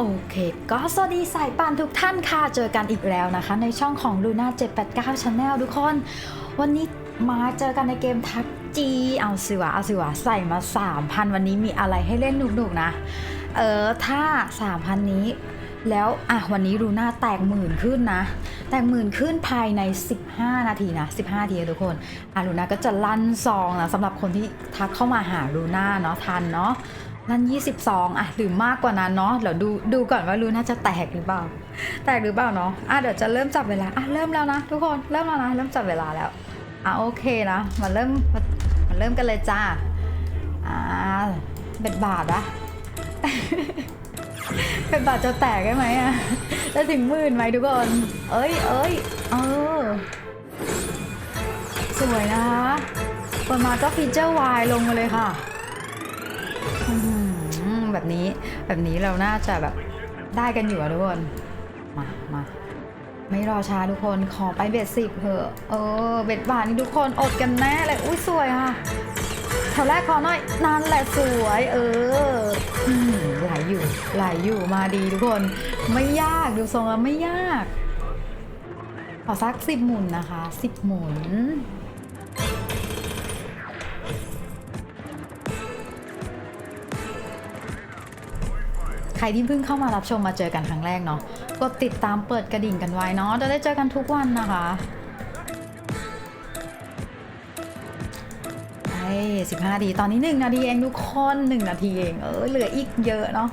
โอเค ก็สวัสดีสายป่านทุกท่านค่ะ เจอกันอีกแล้วนะคะ ในช่องของ Luna 789 Channel ทุกคน วันนี้มาเจอกันในเกมทักจี เอาสิวะ เอาสิวะ ใส่มา 3,000 วันนี้มีอะไรให้เล่นหนุกๆนะ เออ ถ้า 3,000 นี้ แล้วอะวันนี้ลูน่าแตกหมื่นขึ้นนะ แตกหมื่นขึ้นภายใน 15 นาทีนะ 15นาทีทุกคนอะลูน่าก็จะลั่นซองนะสำหรับคนที่ทักเข้ามาหาลูน่าเนาะทันเนาะ นั่น20ซองอะหรือมากกว่านั้นเนาะเดี๋ยวดูดูก่อนว่ารู้น่าจะแตกหรือเปล่า แตกหรือเปล่าเนาะอะเดี๋ยวจะเริ่มจับเวลาอะเริ่มแล้วนะทุกคนเริ่มแล้วนะเริ่มจับเวลาแล้วอะโอเคนะมาเริ่มมาเริ่มกันเลยจ้าอ่าเบ็ดบาทอะเบ็ดบาทจะแตกได้ไหมอะจะถึงหมื่นไหมทุกคน เอ้ยเอ้ยเออ สวยนะคะเปิดมาก็ฟีเจอร์วายลงมาเลยค่ะ แบบนี้ แบบนี้เราน่าจะแบบได้กันอยู่อะทุกคน มามาไม่รอช้าทุกคนขอไปเบ็ดสิบเถอะเออ เบ็ดบาทนี่ทุกคนอดกันแน่เลยอุ้ยสวยค่ะแถวแรกขอหน่อยนั่นแหละสวย เออไหลอยู่ไหลอยู่มาดีทุกคน ไม่ยากดูทรงแล้วไม่ยากขอสักสิบหมุนนะคะสิบหมุน ใครที่เพิ่งเข้ามารับชมมาเจอกันครั้งแรกเนาะกดติดตามเปิดกระดิ่งกันไว้เนาะจะได้เจอกันทุกวันนะคะไอ้สิบห้านาทีตอนนี้หนึ่งนาทีเองทุกคนหนึ่งนาทีเองเออเหลืออีกเยอะเนาะ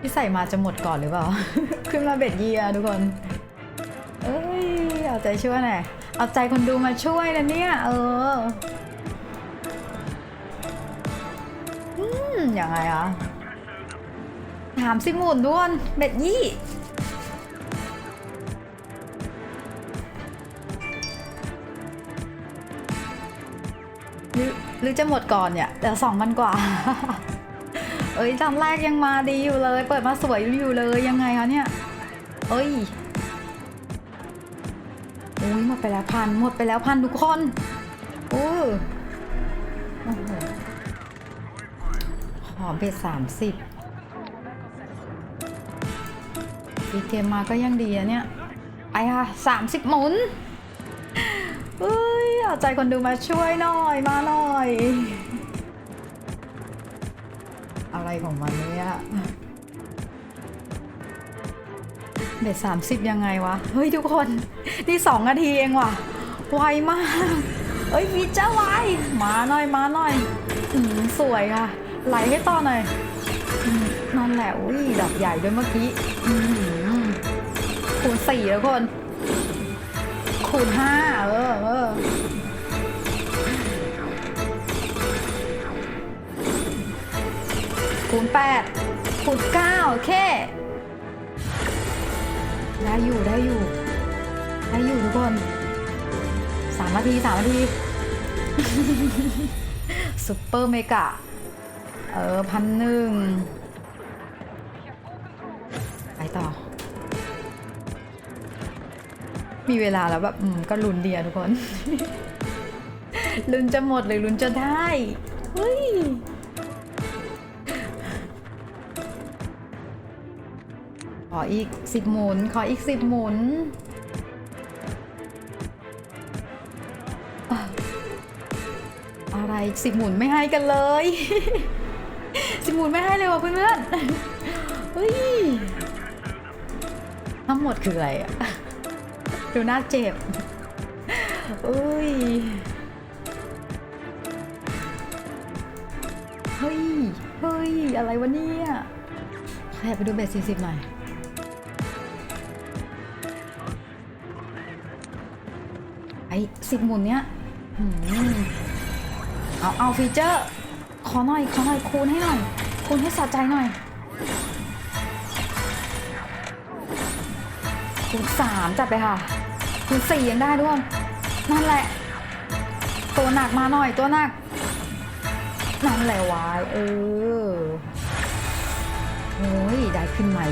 ที่ใส่มาจะหมดก่อนหรือเปล่า ขึ้นมาเบ็ดเยียทุกคน เอ้ย เอาใจช่วยหน่อยเอาใจคนดูมาช่วยนะเนี่ย เออ ยังไงอะถามสิหมุนด้วนเบ็ดยี่หรือหรือจะหมดก่อนเนี่ยแต่สองพันกว่า เอ้ยตอนแรกยังมาดีอยู่เลย เปิดมาสวยอยู่เลยยังไงคะเนี่ยเอ้ยอุ้ยหมดไปแล้วพันหมดไปแล้วพันทุกคนโอ้โอ้โห ขอเบ็ดสามสิบปีเกมมาก็ยังดีอะเนี่ยไปค่ะสามสิบหมุนเอ้ยเอาใจคนดูมาช่วยหน่อยมาหน่อย อะไรของมันเนี่ยเบ็ดสามสิบยังไงวะ เฮ้ยทุกคน นี่สองนาทีเองว่ะ ไวมาก เอ้ยฟีเจอร์ไวมาหน่อยมาหน่อย สวยค่ะ ไหลให้ต่อหน่อยนั่นแหละอุ้ยดอกใหญ่ด้วยเมื่อกี้คูณสี่แล้วคน คูณห้าเออเออคูณแปดคูณเก้าโอเค ได้อยู่ได้อยู่ ได้อยู่ทุกคนสามนาทีสามนาที ซุปเปอร์เมกะ เออพันหนึ่งไปต่อ มีเวลาแล้วแบบก็ลุ้นเดียทุกคน ลุ้นจะหมดหรือลุ้นจะได้เฮ้ยขออีกสิบหมุน ขออีกสิบหมุนอะไรสิบหมุนไม่ให้กันเลย หมุนไม่ให้เลยว่ะเพื่อนๆเฮ้ยทั้งหมดคืออะไรอะดูน่าเจ็บเอ้ย เฮ้ย เฮ้ย อะไรวะเนี่ยขยับไปดูเบสสี่สิบหน่อยไอ้สิบหมุนเนี้ยเอา เอาฟีเจอร์ ขอหน่อย ขอหน่อยคูณให้หน่อย คูณให้สะใจหน่อยคูณสามจัดไปค่ะคูณสี่ยังได้ด้วย นั่นแหละ ตัวหนักมาหน่อยตัวหนัก นั่นแหละวายเออโอ้ยได้ขึ้นใหม่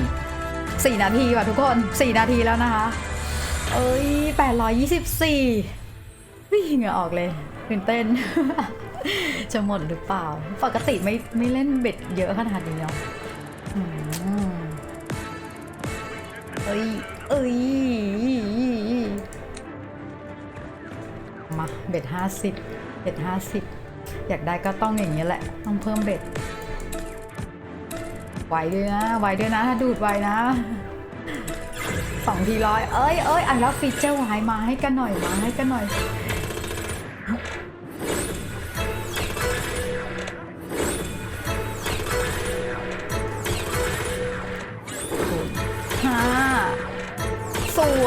สี่นาทีว่ะทุกคนสี่นาทีแล้วนะคะ เอ้ยแปดร้อยยี่สิบสี่วิ่งเหงื่อออกเลยตื่นเต้น จะหมดหรือเปล่า ปกติไม่ไม่เล่นเบ็ดเยอะขนาดนี้เนาะอืมเอ้ย เอ้ย มาเบ็ดห้าสิบเบ็ดห้าสิบอยากได้ก็ต้องอย่างนี้ยแหละ ต้องเพิ่มเบ็ดไวด้วยนะไวด้วยนะ ถ้าดูดไวนะสองทีร้อยเอ้ยเอ้ยอันแล้วฟีเจอร์ไวมาให้กันหน่อยมาให้กันหน่อย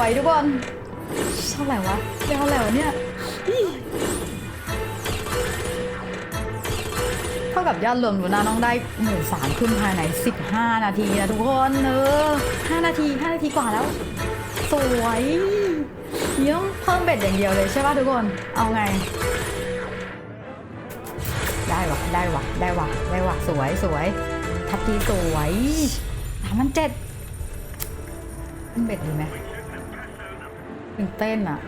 วยทุกคนเท่าไหร่วะเท่าไหร่วะเนี่ยเท่ากับยอดรวมหนูนาต้องได้หมื่นสามขึ้นภายใน 15 นาทีนะทุกคนเออ5นาที 5 นาทีกว่าแล้ว สวยเยี่ยมเพิ่มเบ็ดอย่างเดียวเลยใช่ป่ะทุกคน เอาไง ได้วะได้วะได้วะได้วะสวยสวยทับทีสวยสามพันเจ็ดขึ้นเบ็ดดีไหม ตื่นเต้นอะ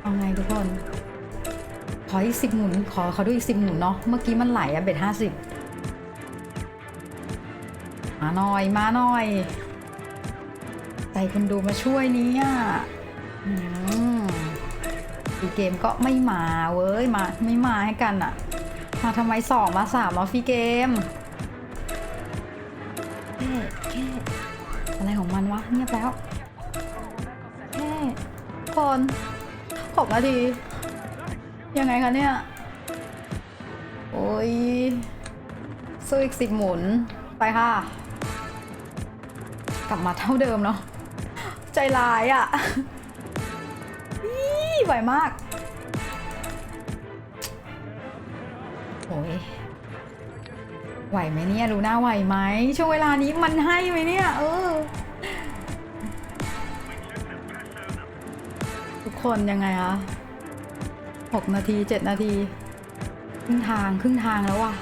เอาไงทุกคน ขออีกสิบหมุน ขอขอดูอีกสิบหมุนเนาะ เมื่อกี้มันไหลอะเบ็ดห้าสิบมาหน่อย มาหน่อย ใจคนดูมาช่วยนี่ยอืมฟีเกมก็ไม่มาเว้ย มา ไม่มาให้กันอะมาทำไมสองมาสามมาฟีเกมแค่แค่อะไรของมันวะเงียบแล้ว คนหกนาที ยังไงคะเนี่ย โอ้ยสู้อีกสิบหมุน ไปค่ะ กลับมาเท่าเดิมเนาะ ใจร้ายอะ่ะอี้ไหวมากโอ้ยไหวไหมเนี่ย รู้หน้าไหวไหมช่วงเวลานี้มันให้ไหมเนี่ย เออ คนยังไงคะหกนาทีเจ็ดนาที ครึ่งทางครึ่งทางแล้วว่ะ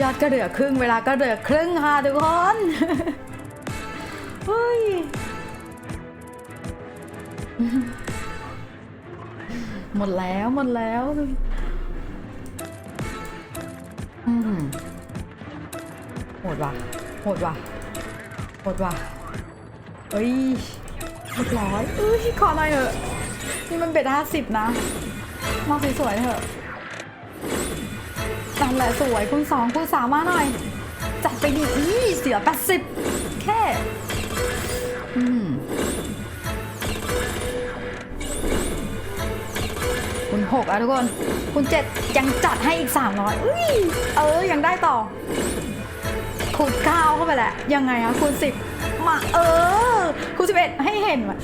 ยอดก็เหลือครึ่ง เวลาก็เหลือครึ่งค่ะทุกคนเฮ้ยหมดแล้วหมดแล้วอืมโหดว่ะโหดว่ะโหดว่ะเฮ้ย เรียบร้อยเอ้ยขอหน่อยเถอะ นี่มันเบ็ดห้าสิบนะมาสวยๆเถอะนั่นแหละสวยคุณสองคุณสามมาหน่อย จัดไปดิอีเสียแปดสิบแค่ อืมคุณหกอะทุกคน คุณเจ็ดยังจัดให้อีกสามร้อยอุ้ยเออ ยังได้ต่อคูณเก้าเข้าไปแหละ ยังไงอะคูณสิบมาเออ ครูสิบเอ็ดให้เห็นว่ะ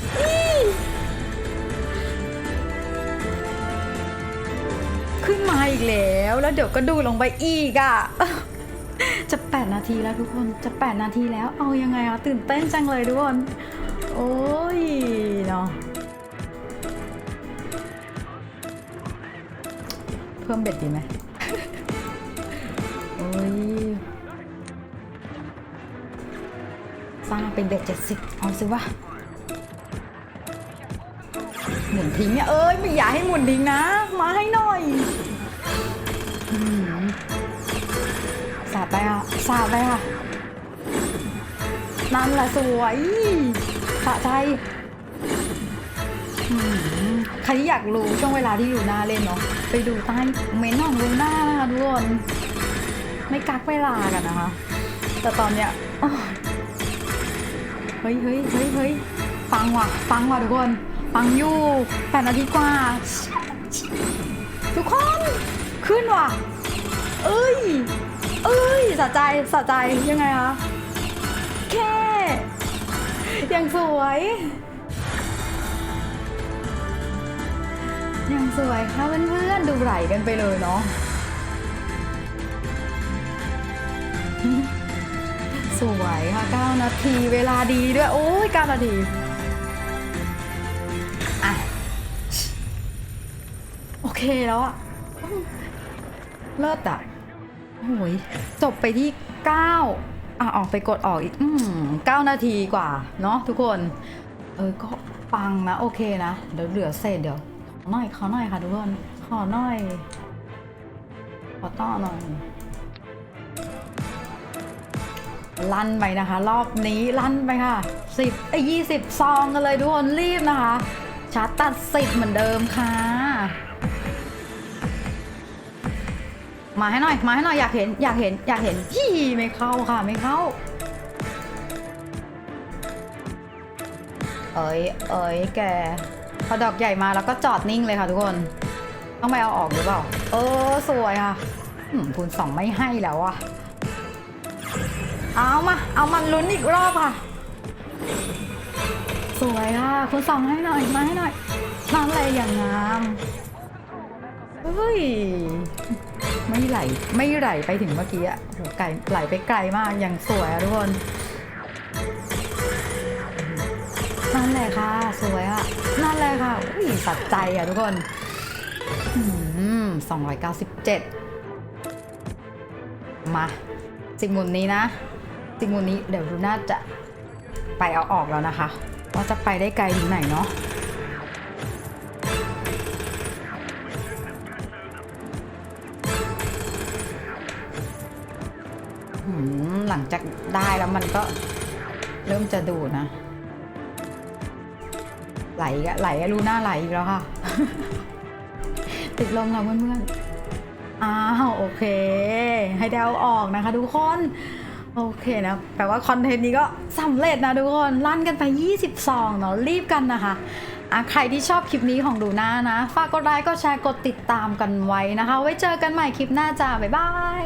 ขึ้นมาอีกแล้ว แล้วเดี๋ยวก็ดูลงไปอีกอะ จะแปดนาทีแล้วทุกคน จะแปดนาทีแล้ว เอายังไงอะตื่นเต้นจังเลยทุกคน โอ้ยเนาะ เพิ่มเบ็ดดีไหมโอ้ย สร้างเป็นเบ็ดเจ็ดสิบเอาสิวะหมุนทิ้งเนี่ยเอ้ยไม่อยากให้หมุนทิ้งนะ มาให้หน่อยสาดไปอะสาดไปอะนั่นแหละสวยสะใจใครที่อยากรู้ช่วงเวลาที่อยู่หน้าเล่นเนาะไปดูใต้เมนของลูน่านะคะทุกคนไม่กักเวลากันนะคะ แต่ตอนเนี้ย เฮ้ยเฮ้ยเฮ้ยเฮ้ยฟังว่ะฟังว่ะทุกคนฟังอยู่แปดนาทีกว่า ทุกคนขึ้นว่ะ เอ้ย เอ้ยสะใจสะใจยังไงคะแค่ยังสวยยังสวยค่ะเพื่อนๆดูไหลกันไปเลยเนาะ สวยค่ะ 9 นาทีเวลาดีด้วย โอ้ย 9 นาทีอะโอเคแล้วอะเลิศอะโอ้ยจบไปที่ 9อะออกไปกดออกอีก อืม9นาทีกว่า เนาะทุกคน เออ ก็ปังนะ โอเคนะ เดี๋ยวเหลือเศษเดี๋ยวขอหน่อยขอหน่อยค่ะทุกคน ขอหน่อย ขอต่อหน่อย ลั่นไปนะคะ รอบนี้ลั่นไปค่ะสิบยี่สิบซองกันเลยทุกคนรีบนะคะชาร์จตัดสิบเหมือนเดิมค่ะ มาให้หน่อย มาให้หน่อยอยากเห็นอยากเห็นอยากเห็นยี่ไม่เข้าค่ะไม่เข้า เอ้ยเอ้ยแกพอดอกใหญ่มาแล้วก็จอดนิ่งเลยค่ะทุกคน ต้องไปเอาออกหรือเปล่า เออสวยค่ะคูณสองไม่ให้แล้วอะ เอามา เอามันลุ้นอีกรอบค่ะ สวยค่ะคูณสองให้หน่อย มาให้หน่อยนั่นอะไรอย่างงามเฮ้ย ไม่ไหล ไม่ไหลไปถึงเมื่อกี้อะไกลไหลไปไกลมาก อย่างสวยอะทุกคนนั่นแหละค่ะ สวยอะนั่นแหละค่ะอุ้ยสัดใจอะทุกคนสองร้อยเก้าสิบเจ็ดมาจิกหมุนนี้นะ จิกหมุนนี้เดี๋ยวดูน่าจะไปเอาออกแล้วนะคะ ว่าจะไปได้ไกลถึงไหนเนาะหลังจากได้แล้วมันก็เริ่มจะดูนะ ไหลอะไหลอะรูหน้าไหลอีกแล้วค่ะ ติดลมค่ะเพื่อนๆอ้าว โอเค ให้เดาออกนะคะทุกคน โอเคนะแปลว่าคอนเทนต์นี้ก็สำเร็จนะทุกคนลั่นกันไป 22เนาะรีบกันนะคะอะใครที่ชอบคลิปนี้ของดูหน้านะ ฝากกดไลค์กดแชร์กดติดตามกันไว้นะคะ ไว้เจอกันใหม่คลิปหน้าจ้าบ๊ายบาย